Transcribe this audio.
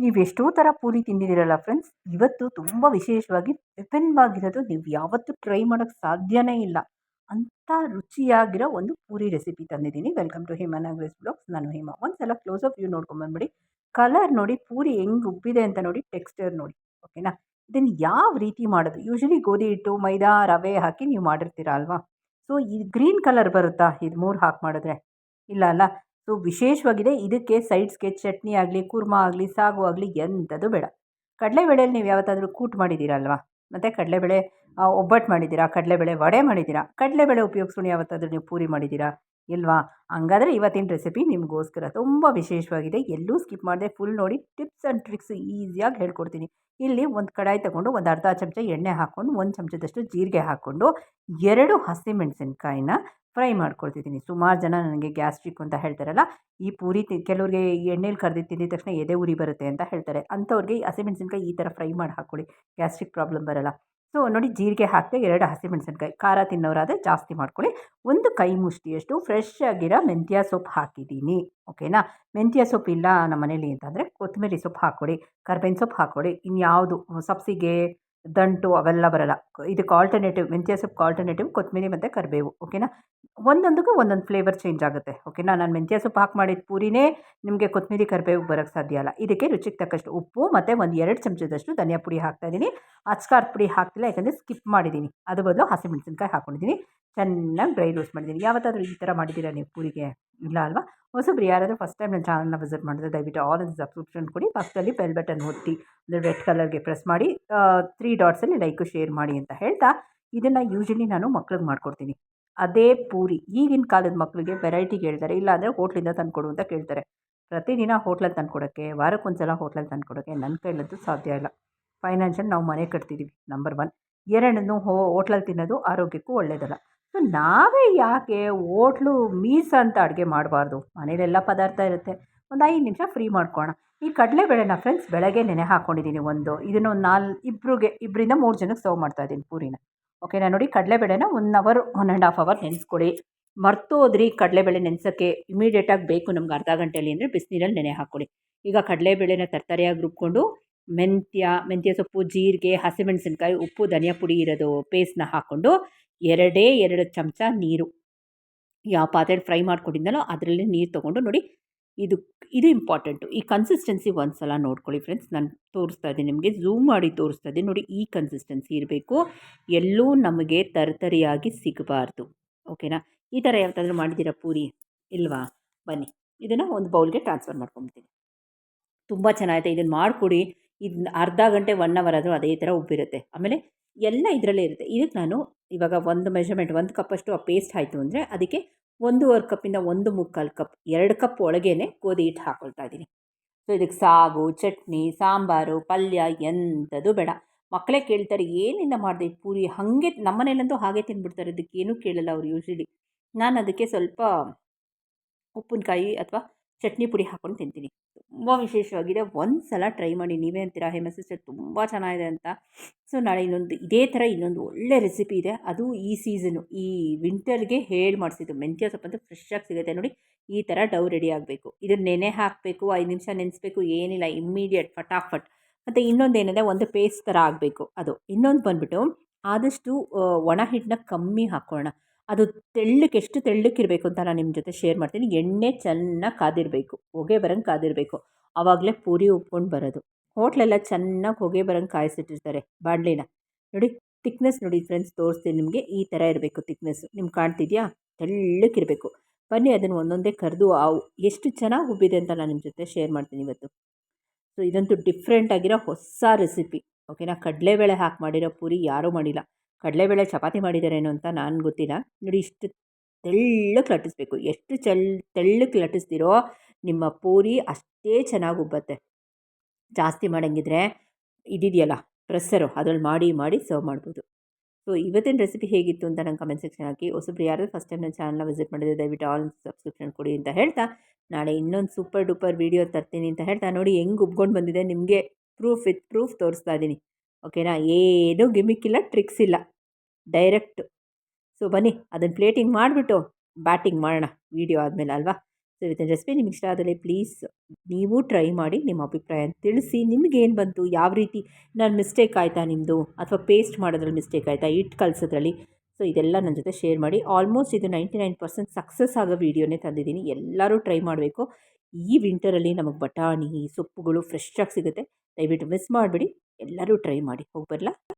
ನೀವು ಎಷ್ಟೋ ಥರ ಪೂರಿ ತಿಂದಿದ್ದೀರಲ್ಲ ಫ್ರೆಂಡ್ಸ್ ಇವತ್ತು ತುಂಬ ವಿಶೇಷವಾಗಿ ವಿಭಿನ್ನವಾಗಿರೋದು ನೀವು ಯಾವತ್ತೂ ಟ್ರೈ ಮಾಡೋಕ್ಕೆ ಸಾಧ್ಯನೇ ಇಲ್ಲ. ಅಂಥ ರುಚಿಯಾಗಿರೋ ಒಂದು ಪೂರಿ ರೆಸಿಪಿ ತಂದಿದ್ದೀನಿ. Welcome to Hema Nagaresh blogs ನಾನು ಹೇಮಾ. ಒಂದು ಸಲ ಕ್ಲೋಸ್ ಅಪ್ ವ್ಯೂ ನೋಡ್ಕೊಂಬಂದ್ಬಿಡಿ ಕಲರ್ ನೋಡಿ, ಪೂರಿ ಹೆಂಗೆ ಉಬ್ಬಿದೆ ಅಂತ ನೋಡಿ ಟೆಕ್ಸ್ಚರ್ ನೋಡಿ ಓಕೆನಾ ಇದನ್ನು ಯಾವ ರೀತಿ ಮಾಡೋದು? ಯೂಶಲಿ ಗೋಧಿ ಹಿಟ್ಟು, ಮೈದಾ, ರವೆ ಹಾಕಿ ನೀವು ಮಾಡಿರ್ತೀರ ಅಲ್ವಾ? ಸೊ ಈ ಗ್ರೀನ್ ಕಲರ್ ಬರುತ್ತಾ? ಇದು ಮೂರು ಹಾಕಿ ಮಾಡಿದ್ರೆ. ಇಲ್ಲ ಅಲ್ಲ? ಸೊ ವಿಶೇಷವಾಗಿದೆ ಇದಕ್ಕೆ ಸೈಡ್ಸ್ಗೆ ಚಟ್ನಿ ಆಗಲಿ, ಕುರ್ಮಾ ಆಗಲಿ, ಸಾಗು ಆಗಲಿ ಎಂಥದ್ದು ಬೇಡ. ಕಡಲೆಬೇಳೆಯಲ್ಲಿ ನೀವು ಯಾವತ್ತಾದರೂ ಕೂಟ್ ಮಾಡಿದ್ದೀರಲ್ವಾ? ಮತ್ತು ಕಡಲೆಬೇಳೆ ಒಬ್ಬಟ್ಟು ಮಾಡಿದ್ದೀರಾ? ಕಡಲೆಬೇಳೆ ವಡೆ ಮಾಡಿದ್ದೀರಾ? ಕಡಲೆಬೇಳೆ ಉಪಯೋಗಿಸ್ಕೊಂಡು ಯಾವತ್ತಾದರೂ ನೀವು ಪೂರಿ ಮಾಡಿದ್ದೀರಾ? ಇಲ್ವಾ? ಹಂಗಾದರೆ ಇವತ್ತಿನ ರೆಸಿಪಿ ನಿಮಗೋಸ್ಕರ ತುಂಬ ವಿಶೇಷವಾಗಿದೆ. ಎಲ್ಲೂ ಸ್ಕಿಪ್ ಮಾಡಿದೆ ಫುಲ್ ನೋಡಿ ಟಿಪ್ಸ್ ಆ್ಯಂಡ್ ಟ್ರಿಕ್ಸ್ ಈಸಿಯಾಗಿ ಹೇಳ್ಕೊಡ್ತೀನಿ. ಇಲ್ಲಿ ಒಂದು ಕಡಾಯಿ ತಗೊಂಡು ಒಂದು ಅರ್ಧ ಚಮಚ ಎಣ್ಣೆ ಹಾಕ್ಕೊಂಡು, ಒಂದು ಚಮಚದಷ್ಟು ಜೀರಿಗೆ ಹಾಕ್ಕೊಂಡು, ಎರಡು ಹಸಿಮೆಣಸಿನ್ಕಾಯಿನ ಫ್ರೈ ಮಾಡ್ಕೊಳ್ತಿದ್ದೀನಿ. ಸುಮಾರು ಜನ ನನಗೆ ಗ್ಯಾಸ್ಟ್ರಿಕ್ ಅಂತ ಹೇಳ್ತಾರಲ್ಲ, ಈ ಪೂರಿ ತಿ, ಕೆಲವ್ರಿಗೆ ಎಣ್ಣೆಲಿ ಕರ್ದಿದ್ದು ತಿಂದಿದ ತಕ್ಷಣ ಎದೆ ಉರಿ ಬರುತ್ತೆ ಅಂತ ಹೇಳ್ತಾರೆ. ಅಂಥವ್ರಿಗೆ ಹಸಿಮೆಣ್ಸಿನ್ಕಾಯಿ ಈ ಥರ ಫ್ರೈ ಮಾಡಿ ಹಾಕ್ಕೊಳ್ಳಿ ಗ್ಯಾಸ್ಟ್ರಿಕ್ ಪ್ರಾಬ್ಲಮ್ ಬರಲ್ಲ. ಸೊ, ನೋಡಿ ಜೀರಿಗೆ ಹಾಕಿದೆ ಎರಡು ಹಸಿಮೆಣ್ಸಿನ್ಕಾಯಿ, ಖಾರ ತಿನ್ನೋರಾದರೆ ಜಾಸ್ತಿ ಮಾಡ್ಕೊಳ್ಳಿ ಒಂದು ಕೈ ಮುಷ್ಟಿಯಷ್ಟು ಫ್ರೆಶ್ ಆಗಿರೋ ಮೆಂತ್ಯ ಸೊಪ್ಪು ಹಾಕಿದ್ದೀನಿ, ಓಕೆನಾ? ಮೆಂತ್ಯ ಸೊಪ್ಪು ಇಲ್ಲ ನಮ್ಮ ಮನೇಲಿ ಅಂತಂದರೆ ಕೊತ್ತಂಬರಿ ಸೊಪ್ಪು ಹಾಕ್ಕೊಡಿ, ಕರ್ಬೇವಿನ ಸೊಪ್ಪು ಹಾಕ್ಕೊಡಿ, ಇನ್ಯಾವುದು ಸಬ್ಸಿಗೆ ದಂಟು ಅವೆಲ್ಲ ಬರಲ್ಲ. ಇದಕ್ಕೆ ಆಲ್ಟರ್ನೇಟಿವ್ ಮೆಂತ್ಯ ಸೊಪ್ಪು ಆಲ್ಟರ್ನೇಟಿವ್ ಕೊತ್ತಂಬರಿ ಮತ್ತು ಕರಿಬೇವು ಓಕೆನಾ ಒಂದೊಂದಕ್ಕೂ ಒಂದೊಂದು ಫ್ಲೇವರ್ ಚೇಂಜ್ ಆಗುತ್ತೆ ಓಕೆನಾ ನಾನು ಮೆಂತ್ಯ ಸೊಪ್ಪು ಹಾಕಿ ಮಾಡಿದ ಪೂರಿನೇ ನಿಮಗೆ ಕೊತ್ತಂಬರಿ ಕರಿಬೇವು ಬರೋಕ್ಕೆ ಸಾಧ್ಯ ಅಲ್ಲ. ಇದಕ್ಕೆ ರುಚಿಗೆ ತಕ್ಕಷ್ಟು ಉಪ್ಪು ಮತ್ತು ಒಂದು ಎರಡು ಚಮಚದಷ್ಟು ಧನಿಯಾ ಪುಡಿ ಹಾಕ್ತಾಯಿದ್ದೀನಿ ಅಚ್ಕಾರದ ಪುಡಿ ಹಾಕ್ತಿಲ್ಲ, ಯಾಕಂದರೆ ಸ್ಕಿಪ್ ಮಾಡಿದ್ದೀನಿ ಅದು ಬದಲು ಹಸಿಮೆಣಸಿನ್ಕಾಯಿ ಹಾಕ್ಕೊಂಡಿದ್ದೀನಿ ಚೆನ್ನಾಗಿ ಡ್ರೈ ರೋಸ್ಟ್ ಮಾಡಿದ್ದೀನಿ ಯಾವತ್ತಾದರೂ ಈ ಥರ ಮಾಡಿದ್ದೀರಾ ನೀವು ಪೂರಿಗೆ? ಇಲ್ಲ ಅಲ್ವಾ? ಹೊಸಬ್ರು ಯಾರಾದರೂ ಫಸ್ಟ್ ಟೈಮ್ ನನ್ನ ಚಾನಲ್ನ ವಿಸಿಟ್ ಮಾಡಿದ್ರೆ ದಯವಿಟ್ಟು ಆಲ್ ಇನ್ ಸಬ್ಸ್ಕ್ರಿಪ್ಷನ್ ಕೊಡಿ. ಪಕ್ಕದಲ್ಲಿ ಬೆಲ್ ಬಟನ್ ಒತ್ತಿ, ಅಂದರೆ ರೆಡ್ ಕಲರ್ಗೆ ಪ್ರೆಸ್ ಮಾಡಿ ತ್ರೀ ಡಾಟ್ಸಲ್ಲಿ ಲೈಕು ಶೇರ್ ಮಾಡಿ ಅಂತ ಹೇಳ್ತಾ, ಇದನ್ನು ಯೂಶಲಿ ನಾನು ಮಕ್ಳಿಗೆ ಮಾಡ್ಕೊಡ್ತೀನಿ. ಅದೇ ಪೂರಿ. ಈಗಿನ ಕಾಲದ ಮಕ್ಕಳಿಗೆ ವೆರೈಟಿಗೆ ಹೇಳ್ತಾರೆ ಇಲ್ಲಾಂದರೆ ಹೋಟ್ಲಿಂದ ತಂದುಕೊಡು ಅಂತ ಕೇಳ್ತಾರೆ. ಪ್ರತಿದಿನ ಹೋಟ್ಲಲ್ಲಿ ತಂದುಕೊಡೋಕ್ಕೆ ವಾರಕ್ಕೊಂದ್ಸಲ ಹೋಟ್ಲಲ್ಲಿ ತಂದುಕೊಡೋಕ್ಕೆ ನನ್ನ ಕೈಲದ್ದು ಸಾಧ್ಯ ಇಲ್ಲ. ಫೈನಾನ್ಷಿಯಲ್ ನಾವು ಮನೆ ಕಟ್ತಿದ್ದೀವಿ ನಂಬರ್ ಒನ್ ಎರಡನ್ನೂ ಹೋ ಹೋಟ್ಲಲ್ಲಿ ತಿನ್ನೋದು ಆರೋಗ್ಯಕ್ಕೂ ಒಳ್ಳೆಯದಲ್ಲ ಸೊ, ನಾವೇ ಯಾಕೆ ಓಟ್ಲು ಮೀಸ ಅಂತ ಅಡುಗೆ ಮಾಡಬಾರ್ದು? ಮನೇಲೆಲ್ಲ ಪದಾರ್ಥ ಇರುತ್ತೆ. ಒಂದು ಐದು ನಿಮಿಷ ಫ್ರೀ ಮಾಡ್ಕೊಳ್ಳೋಣ ಈ ಕಡಲೆಬೇಳೆನ ಫ್ರೆಂಡ್ಸ್ ಬೆಳಗ್ಗೆ ನೆನೆ ಹಾಕ್ಕೊಂಡಿದ್ದೀನಿ ಒಂದು. ಇದನ್ನು ಒಂದು ನಾಲ್ ಇಬ್ಬರಿಗೆ ಇಬ್ಬರಿಂದ ಮೂರು ಜನಕ್ಕೆ ಸರ್ವ್ ಮಾಡ್ತಾಯಿದ್ದೀನಿ ಪೂರಿನ. ಓಕೆನಾ ನೋಡಿ, ಕಡಲೆಬೇಳೆನ one hour one and half hour ನೆನೆಸ್ಕೊಡಿ. ಮರ್ತೋದ್ರಿ ಕಡಲೆಬೇಳೆ ನೆನೆಸೋಕ್ಕೆ. ಇಮಿಡಿಯೇಟಾಗಿ ಬೇಕು ನಮ್ಗೆ ಅರ್ಧ ಗಂಟೆಯಲ್ಲಿ ಅಂದರೆ ಬಿಸಿನೀರಲ್ಲಿ ನೆನೆ ಹಾಕ್ಕೊಳ್ಳಿ ಈಗ ಕಡಲೆಬೇಳೆನ ತರ್ತರಿಯಾಗಿ ರುಬ್ಕೊಂಡು ಮೆಂತ್ಯ ಮೆಂತ್ಯ ಸೊಪ್ಪು, ಜೀರಿಗೆ, ಹಸಿಮೆಣಸಿನ್ಕಾಯಿ, ಉಪ್ಪು, ಧನಿಯಾ ಪುಡಿ ಇರೋದು ಪೇಸ್ಟ್ನ ಹಾಕ್ಕೊಂಡು ಎರಡೇ ಎರಡು ಚಮಚ ನೀರು. ಯಾವ ಪಾತ್ರೆ ಫ್ರೈ ಮಾಡ್ಕೊಂಡಿದ್ದನೋ ಅದರಲ್ಲಿ ನೀರು ತೊಗೊಂಡು ನೋಡಿ ಇದು ಇದು ಇಂಪಾರ್ಟೆಂಟು ಈ ಕನ್ಸಿಸ್ಟೆನ್ಸಿ ಒಂದು ಸಲ ನೋಡ್ಕೊಳ್ಳಿ ಫ್ರೆಂಡ್ಸ್ ನಾನು ತೋರಿಸ್ತಾ ಇದ್ದೀನಿ, ನಿಮಗೆ ಝೂಮ್ ಮಾಡಿ ತೋರಿಸ್ತಾ ಇದ್ದೀನಿ. ನೋಡಿ ಈ ಕನ್ಸಿಸ್ಟೆನ್ಸಿ ಇರಬೇಕು. ಎಲ್ಲೂ ನಮಗೆ ತರತರಿಯಾಗಿ ಸಿಗಬಾರ್ದು. ಓಕೆನಾ ಈ ಥರ ಯಾವತ್ತಾದರೂ ಮಾಡಿದ್ದೀರಾ ಪೂರಿ? ಇಲ್ವಾ? ಬನ್ನಿ. ಇದನ್ನು ಒಂದು ಬೌಲ್ಗೆ ಟ್ರಾನ್ಸ್ಫರ್ ಮಾಡ್ಕೊಂಬಿಡ್ತೀನಿ ತುಂಬ ಚೆನ್ನಾಗಿದೆ ಇದನ್ನು ಮಾಡಿಕೊಡಿ. ಇದನ್ನ ಅರ್ಧ ಗಂಟೆ ಒನ್ ಅವರ್ ಆದರೂ ಅದೇ ಥರ ಉಬ್ಬಿರುತ್ತೆ ಆಮೇಲೆ ಎಲ್ಲ ಇದರಲ್ಲೇ ಇರುತ್ತೆ. ಇದಕ್ಕೆ ನಾನು ಇವಾಗ ಒಂದು ಮೆಷರ್ಮೆಂಟ್ ಒಂದು ಕಪ್ಪಷ್ಟು ಆ ಪೇಸ್ಟ್ ಆಯಿತು ಅಂದರೆ ಅದಕ್ಕೆ ಒಂದೂವರೆ ಕಪ್ಪಿಂದ ಒಂದು ಮುಕ್ಕಾಲು ಕಪ್ ಎರಡು ಕಪ್ ಒಳಗೇ ಗೋಧಿ ಹಿಟ್ಟು ಹಾಕ್ಕೊಳ್ತಾ ಇದ್ದೀನಿ. ಸೊ ಇದಕ್ಕೆ ಸಾಗು, ಚಟ್ನಿ, ಸಾಂಬಾರು, ಪಲ್ಯ ಎಂಥದ್ದು ಬೇಡ. ಮಕ್ಕಳೇ ಕೇಳ್ತಾರೆ, ಏನಿಂದ ಮಾಡಿದೆ ಪೂರಿ? ಹಾಗೆ ನಮ್ಮನೇಲಂತೂ ಹಾಗೆ ತಿಂದ್ಬಿಡ್ತಾರೆ. ಇದಕ್ಕೇನೂ ಕೇಳಲ್ಲ ಅವ್ರು ಯೂಶ್ವಲಿ ನಾನು ಅದಕ್ಕೆ ಸ್ವಲ್ಪ ಉಪ್ಪಿನಕಾಯಿ ಅಥವಾ ಚಟ್ನಿ ಪುಡಿ ಹಾಕ್ಕೊಂಡು ತಿಂತೀನಿ. ತುಂಬ ವಿಶೇಷವಾಗಿದೆ. ಒಂದು ಸಲ ಟ್ರೈ ಮಾಡಿ ನೀವೇ ಅಂತೀರಾ? ಹೇಮ ಸಿಸ್ಟರ್ ತುಂಬ ಚೆನ್ನಾಗಿದೆ ಅಂತ. ಸೊ ನಾಳೆ ಇನ್ನೊಂದು, ಇದೇ ಥರ ಇನ್ನೊಂದು ಒಳ್ಳೆ ರೆಸಿಪಿ ಇದೆ. ಅದು ಈ ಸೀಸನು ಈ ವಿಂಟರ್ಗೆ ಹೇಳಿ ಮಾಡಿಸಿದ್ದು. ಮೆಂತ್ಯ ಸೊಪ್ಪು ಅಂತ ಫ್ರೆಶ್ಶಾಗಿ ಸಿಗುತ್ತೆ ನೋಡಿ. ಈ ಥರ ಡವ್ ರೆಡಿ ಆಗಬೇಕು. ಇದನ್ನು ನೆನೆ ಹಾಕಬೇಕು. ಐದು ನಿಮಿಷ ನೆನೆಸ್ಬೇಕು. ಏನಿಲ್ಲ. ಇಮ್ಮಿಡಿಯೇಟ್ ಫಟಾಫಟ್. ಮತ್ತು ಇನ್ನೊಂದು ಏನಿದೆ? ಒಂದು ಪೇಸ್ಟ್ ಥರ ಆಗಬೇಕು. ಅದು. ಇನ್ನೊಂದು ಬಂದುಬಿಟ್ಟು ಆದಷ್ಟು ಒಣ ಹಿಟ್ಟನ್ನ ಕಮ್ಮಿ ಹಾಕ್ಕೊಳ್ಳೋಣ ಅದು ತೆಳ್ಳಕ್ಕೆ ಎಷ್ಟು ತೆಳ್ಳಕ್ಕಿರಬೇಕು ಅಂತ ನಾನು ನಿಮ್ಮ ಜೊತೆ ಶೇರ್ ಮಾಡ್ತೀನಿ. ಎಣ್ಣೆ ಚೆನ್ನಾಗಿ ಕಾದಿರಬೇಕು, ಹೊಗೆ ಬರಂಗೆ ಕಾದಿರಬೇಕು. ಆವಾಗಲೇ ಪೂರಿ ಉಪ್ಕೊಂಡು ಬರೋದು. ಹೋಟ್ಲೆಲ್ಲ ಚೆನ್ನಾಗಿ ಹೊಗೆ ಬರಂಗೆ ಕಾಯಿಸಿಟ್ಟಿರ್ತಾರೆ ಬಾಣಲಿನ. ನೋಡಿ ತಿಕ್ನೆಸ್ ನೋಡಿ ಫ್ರೆಂಡ್ಸ್ ತೋರಿಸ್ತೀನಿ ನಿಮಗೆ. ಈ ಥರ ಇರಬೇಕು ತಿಕ್ನೆಸ್ ನಿಮ್ಗೆ ಕಾಣ್ತಿದೆಯಾ? ತೆಳ್ಳಕ್ಕಿರಬೇಕು ಬನ್ನಿ ಅದನ್ನು ಒಂದೊಂದೇ ಕರೆದು ಅವು ಎಷ್ಟು ಚೆನ್ನಾಗಿ ಉಬ್ಬಿದೆ ಅಂತ ನಾನು ನಿಮ್ಮ ಜೊತೆ ಶೇರ್ ಮಾಡ್ತೀನಿ ಇವತ್ತು. ಸೊ ಇದಂತೂ ಡಿಫ್ರೆಂಟ್ ಆಗಿರೋ ಹೊಸ ರೆಸಿಪಿ ಓಕೆನಾ ಕಡಲೆಬೇಳೆ ಹಾಕಿ ಮಾಡಿರೋ ಪೂರಿ ಯಾರೂ ಮಾಡಿಲ್ಲ. ಕಡಲೆಬೇಳೆ ಚಪಾತಿ ಮಾಡಿದಾರೇನೋ ಅಂತ ನಾನು ಗೊತ್ತಿಲ್ಲ. ನೋಡಿ ಇಷ್ಟು ತೆಳ್ಳಕ್ಕೆ ಲಟ್ಟಿಸ್ಬೇಕು. ಎಷ್ಟು ಚೆಲ್ ತೆಳ್ಳಕ್ಕೆ ಲಟ್ಟಿಸ್ತೀರೋ ನಿಮ್ಮ ಪೂರಿ ಅಷ್ಟೇ ಚೆನ್ನಾಗಿ ಉಬ್ಬತ್ತೆ. ಜಾಸ್ತಿ ಮಾಡೋಂಗಿದ್ರೆ ಇದಿದೆಯಲ್ಲ, ಪ್ರೆಸ್ಸರು ಅದ್ರಲ್ಲಿ ಮಾಡಿ ಮಾಡಿ ಸರ್ವ್ ಮಾಡ್ಬೋದು. ಸೊ, ಇವತ್ತಿನ ರೆಸಿಪಿ ಹೇಗಿತ್ತು ಅಂತ ನಂಗೆ ಕಮೆಂಟ್ ಸೆಕ್ಷನ್ ಹಾಕಿ. ಹೊಸಬ್ರು ಯಾರು ಫಸ್ಟ್ ಟೈಮ್ ನನ್ನ ಚಾನಲ್ನ ವಿಸಿಟ್ ಮಾಡಿದ್ರೆ ದಯವಿಟ್ಟು ಆಲ್ ಸಬ್ಸ್ಕ್ರಿಪ್ಷನ್ ಕೊಡಿ ಅಂತ ಹೇಳ್ತಾ, ನಾಳೆ ಇನ್ನೊಂದು ಸೂಪರ್ ಡೂಪರ್ ವೀಡಿಯೋ ತರ್ತೀನಿ ಅಂತ ಹೇಳ್ತಾ, ನೋಡಿ ಹೆಂಗೆ ಉಬ್ಕೊಂಡು ಬಂದಿದೆ ನಿಮಗೆ ಪ್ರೂಫ್ ವಿತ್ ಪ್ರೂಫ್ ತೋರಿಸ್ತಾ ಇದ್ದೀನಿ ಓಕೆನಾ? ಏನೂ ಗಿಮಿಕ್ ಇಲ್ಲ, ಟ್ರಿಕ್ಸ್ ಇಲ್ಲ. ಡೈರೆಕ್ಟ್. ಸೊ, ಬನ್ನಿ, ಅದನ್ನು ಪ್ಲೇಟಿಂಗ್ ಮಾಡಿಬಿಟ್ಟು ಬ್ಯಾಟಿಂಗ್ ಮಾಡೋಣ, ವೀಡಿಯೋ ಆದಮೇಲೆ ಅಲ್ವಾ? ಸೊ ಇವತ್ತಿನ ರೆಸಿಪಿ ನಿಮ್ಗೆ ಇಷ್ಟ ಆದರೆ ಪ್ಲೀಸ್ ನೀವು ಟ್ರೈ ಮಾಡಿ ನಿಮ್ಮ ಅಭಿಪ್ರಾಯ ತಿಳಿಸಿ ನಿಮಗೇನು ಬಂತು, ಯಾವ ರೀತಿ ನಾನು ಮಿಸ್ಟೇಕ್ ಆಯಿತಾ ನಿಮ್ಮದು ಅಥವಾ ಪೇಸ್ಟ್ ಮಾಡೋದ್ರಲ್ಲಿ ಮಿಸ್ಟೇಕ್ ಆಯಿತಾ ಹಿಟ್ಟು ಕಲಿಸೋದ್ರಲ್ಲಿ? ಸೊ, ಇದೆಲ್ಲ ನನ್ನ ಜೊತೆ ಶೇರ್ ಮಾಡಿ, ಆಲ್ಮೋಸ್ಟ್ ಇದು ನೈಂಟಿ ನೈನ್ ಪರ್ಸೆಂಟ್ ಸಕ್ಸಸ್ ಆಗೋ ವೀಡಿಯೋನೇ ತಂದಿದ್ದೀನಿ, ಎಲ್ಲರೂ ಟ್ರೈ ಮಾಡಬೇಕು. ಈ ವಿಂಟರಲ್ಲಿ ನಮಗೆ ಬಟಾಣಿ, ಸೊಪ್ಪುಗಳು ಫ್ರೆಶ್ ಆಗಿ ಸಿಗುತ್ತೆ, ದಯವಿಟ್ಟು ಮಿಸ್ ಮಾಡಿಬಿಡಿ, ಎಲ್ಲರೂ ಟ್ರೈ ಮಾಡಿ, ಹೋಗಿ ಬರಲಾ?